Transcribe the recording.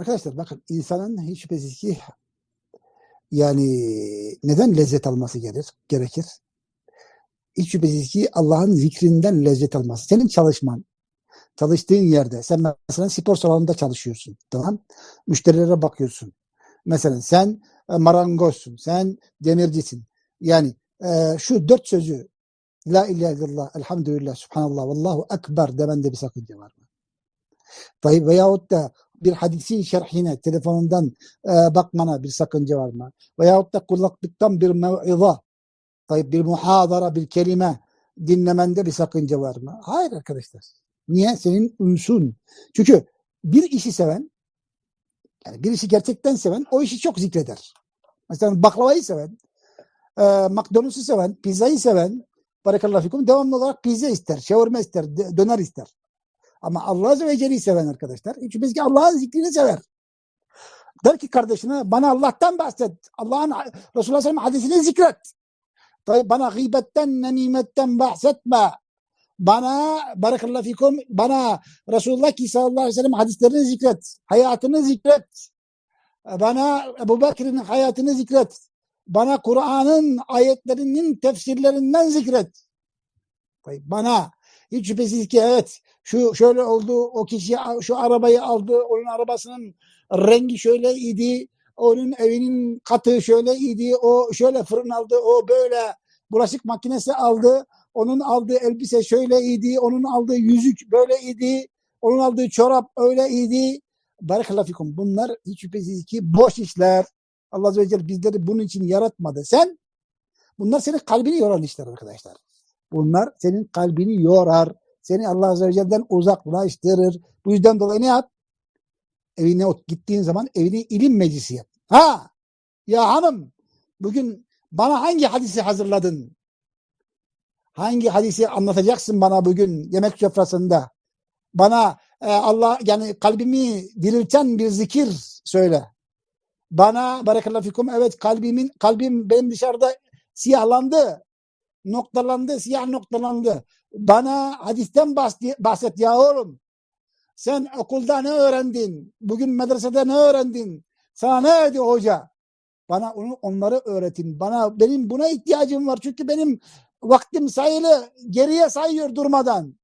Arkadaşlar bakın insanın hiç şüphesiz ki yani neden lezzet alması gelir, gerekir? Hiç şüphesiz ki Allah'ın zikrinden lezzet alması. Senin çalışman, çalıştığın yerde, sen mesela spor salonunda çalışıyorsun, tamam? Müşterilere bakıyorsun. Mesela sen e, marangozsun, sen demircisin. Yani e, şu dört sözü La ilahe illallah, elhamdülillah, subhanallah, vallahu ekber demende bir sakınca var mı? Veyahut da bir hadisin şerhine telefonundan e, bakmana bir sakınca var mı? Veyahut da kulaklıktan bir mev'iza, bir muhadara, bir kelime dinlemende bir sakınca var mı? Hayır arkadaşlar. Niye? Senin unsun. Çünkü bir işi seven, yani bir işi gerçekten seven o işi çok zikreder. Mesela baklavayı seven, e, McDonald's'ı seven, pizzayı seven, barakallahu fikum devamlı olarak pizza ister, şavurma ister, döner ister. Ama Allah Azze ve Celle'yi seven arkadaşlar, biz ki Allah'ın zikrini sever. Der ki kardeşine bana Allah'tan bahset. Allah'ın Resulullah sellem hadisini zikret. Bana gıybetten, nemimetten bahsetme. Bana barakallahu fikum bana Resulullah ki sallallahu aleyhi ve sellem hadislerini zikret. Hayatını zikret. Bana Ebu Bekir'in hayatını zikret. Bana Kur'an'ın ayetlerinin tefsirlerinden zikret. Bana hiç şüphesiz ki evet şu şöyle oldu o kişi şu arabayı aldı onun arabasının rengi şöyle idi onun evinin katı şöyle idi o şöyle fırın aldı o böyle bulaşık makinesi aldı onun aldığı elbise şöyle idi onun aldığı yüzük böyle idi onun aldığı çorap öyle idi. Barakallahu bunlar hiç şüphesiz ki boş işler. Allah Azze ve Celle bizleri bunun için yaratmadı. Sen bunlar senin kalbini yoran işler arkadaşlar bunlar senin kalbini yorar seni Allah Azze ve Celle'den uzaklaştırır. Bu yüzden dolayı ne yap? Evine gittiğin zaman evini ilim meclisi yap. Ha! Ya hanım bugün bana hangi hadisi hazırladın? Hangi hadisi anlatacaksın bana bugün yemek sofrasında? Bana e, Allah yani kalbimi dirilten bir zikir söyle. Bana barakallahu fikum evet kalbimin kalbim benim dışarıda siyahlandı. Noktalandı, siyah noktalandı. Bana hadisten bahs- bahset ya oğlum. Sen okulda ne öğrendin? Bugün medresede ne öğrendin? Sana ne dedi hoca? Bana onu onları öğretin. Bana benim buna ihtiyacım var. Çünkü benim vaktim sayılı. Geriye sayıyor durmadan.